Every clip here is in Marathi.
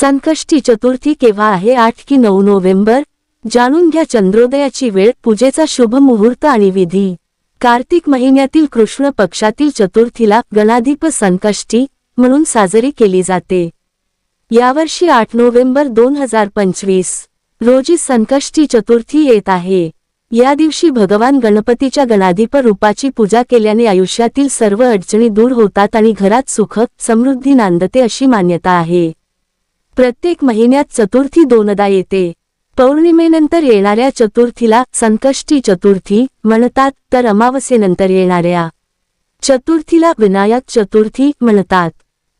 संकष्टी चतुर्थी केव्हा आहे आठ की नऊ नोव्हेंबर? जाणून घ्या चंद्रोदयाची वेळ पूजेचा शुभ मुहूर्त आणि विधी. कार्तिक महिन्यातील कृष्ण पक्षातील चतुर्थीला गणाधिप संकष्टी म्हणून साजरी केली जाते. यावर्षी आठ नोव्हेंबर दोन हजार पंचवीस रोजी संकष्टी चतुर्थी येत आहे. या दिवशी भगवान गणपतीच्या गणाधिप रूपाची पूजा केल्याने आयुष्यातील सर्व अडचणी दूर होतात आणि घरात सुख समृद्धी नांदते अशी मान्यता आहे. प्रत्येक महिन्यात चतुर्थी दोनदा येते. पौर्णिमेनंतर येणाऱ्या चतुर्थीला संकष्टी चतुर्थी म्हणतात तर अमावस्येनंतर येणाऱ्या चतुर्थीला विनायक चतुर्थी म्हणतात.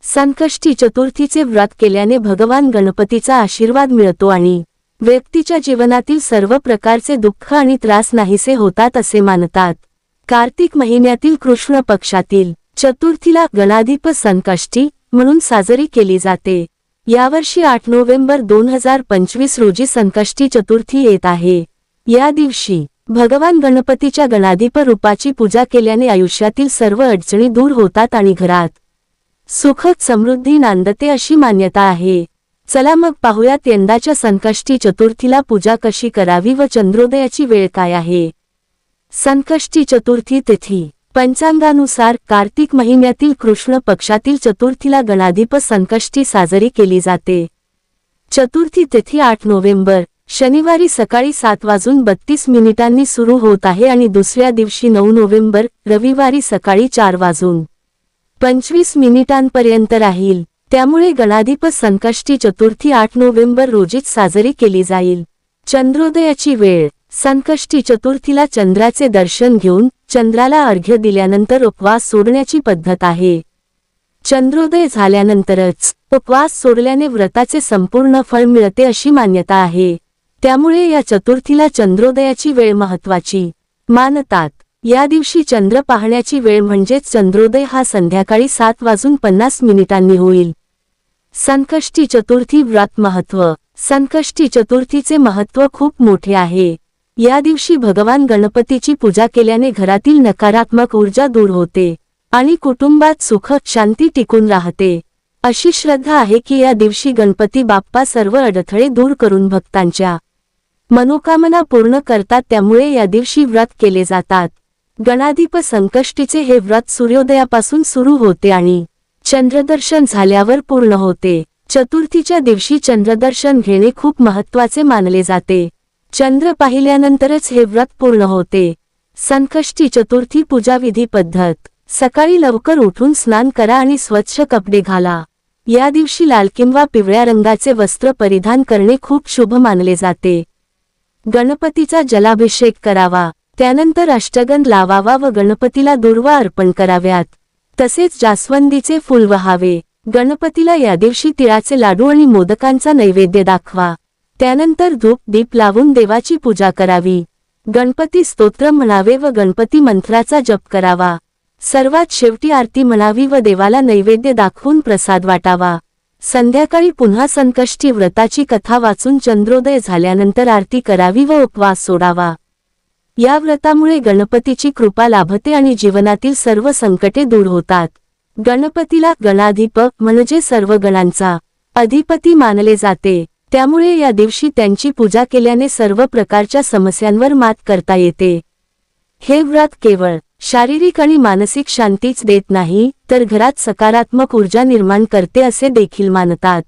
संकष्टी चतुर्थीचे व्रत केल्याने भगवान गणपतीचा आशीर्वाद मिळतो आणि व्यक्तीच्या जीवनातील सर्व प्रकारचे दुःख आणि त्रास नाहीसे होतात असे मानतात. कार्तिक महिन्यातील कृष्ण पक्षातील चतुर्थीला गणाधिप संकष्टी म्हणून साजरी केली जाते. यावर्षी आठ नोव्हेंबर दोन हजार पंचवीस रोजी संकष्टी चतुर्थी येत आहे. या दिवशी भगवान गणपतीच्या गणाधिप रूपाची पूजा केल्याने आयुष्यातील सर्व अडचणी दूर होतात आणि घरात सुखद समृद्धी नांदते अशी मान्यता आहे. चला मग पाहूयात यंदाच्या संकष्टी चतुर्थीला पूजा कशी करावी व चंद्रोदयाची वेळ काय आहे? संकष्टी चतुर्थी तिथी पंचांगानुसार कार्तिक महिन्यातील कृष्ण पक्षातील चतुर्थीला गणाधिप संकष्टी साजरी केली जाते. चतुर्थी तिथी आठ नोव्हेंबर शनिवारी सकाळी सात वाजून बत्तीस मिनिटांनी सुरू होत आहे आणि दुसऱ्या दिवशी नऊ नोव्हेंबर रविवारी सकाळी चार वाजून पंचवीस मिनिटांपर्यंत राहील. त्यामुळे गणाधिप संकष्टी चतुर्थी आठ नोव्हेंबर रोजीच साजरी केली जाईल. चंद्रोदयाची वेळ संकष्टी चतुर्थीला चंद्राचे दर्शन घेऊन चंद्राला अर्घ्य दिल्यानंतर उपवास सोडण्याची पद्धत आहे. चंद्रोदय झाल्यानंतरच उपवास सोडल्याने व्रताचे संपूर्ण फळ मिळते अशी मान्यता आहे. त्यामुळे या चतुर्थीला चंद्रोदयाची वेळ महत्वाची मानतात या दिवशी चंद्र पाहण्याची वेळ म्हणजेच चंद्रोदय हा संध्याकाळी सात वाजून पन्नास मिनिटांनी होईल. संकष्टी चतुर्थी व्रत महत्त्व संकष्टी चतुर्थीचे महत्त्व खूप मोठे आहे. या दिवशी भगवान गणपतीची पूजा केल्याने घरातील नकारात्मक ऊर्जा दूर होते आणि कुटुंबात सुख शांती टिकून राहते. अशी श्रद्धा आहे की या दिवशी गणपती बाप्पा सर्व अडथळे दूर करून भक्तांच्या मनोकामना पूर्ण करतात त्यामुळे या दिवशी व्रत केले जातात. गणाधिप संकष्टीचे हे व्रत सूर्योदयापासून सुरू होते आणि चंद्रदर्शन झाल्यावर पूर्ण होते. चतुर्थीच्या दिवशी चंद्रदर्शन घेणे खूप महत्त्वाचे मानले जाते. चंद्र पाहिल्यानंतरच हे व्रत पूर्ण होते. संकष्टी चतुर्थी पूजाविधी पद्धत. सकाळी लवकर उठून स्नान करा आणि स्वच्छ कपडे घाला. या दिवशी लाल किंवा पिवळ्या रंगाचे वस्त्र परिधान करणे खूप शुभ मानले जाते. गणपतीचा जलाभिषेक करावा. त्यानंतर अष्टगंध लावावा व गणपतीला दुर्वा अर्पण कराव्यात. तसेच जास्वंदीचे फुल वहावे. गणपतीला या दिवशी तिळाचे लाडू आणि मोदकांचा नैवेद्य दाखवा. त्यानंतर धूप दीप लावून देवाची पूजा करावी. गणपती स्तोत्र म्हणावे व गणपती मंत्राचा जप करावा. सर्वात शेवटी आरती म्हणावी व देवाला नैवेद्य दाखवून प्रसाद वाटावा. संध्याकाळी पुन्हा संकष्टी व्रताची कथा वाचून चंद्रोदय झाल्यानंतर आरती करावी व उपवास सोडावा. या व्रतामुळे गणपतीची कृपा लाभते आणि जीवनातील सर्व संकटे दूर होतात. गणपतीला गणाधिप म्हणजे सर्व गणांचा अधिपती मानले जाते. त्यामुळे या दिवशी त्यांची पूजा केल्याने सर्व प्रकारच्या समस्यांवर मात करता येते. हे व्रत केवळ शारीरिक आणि मानसिक शांतीच देत नाही तर घरात सकारात्मक ऊर्जा निर्माण करते असे देखील मानतात.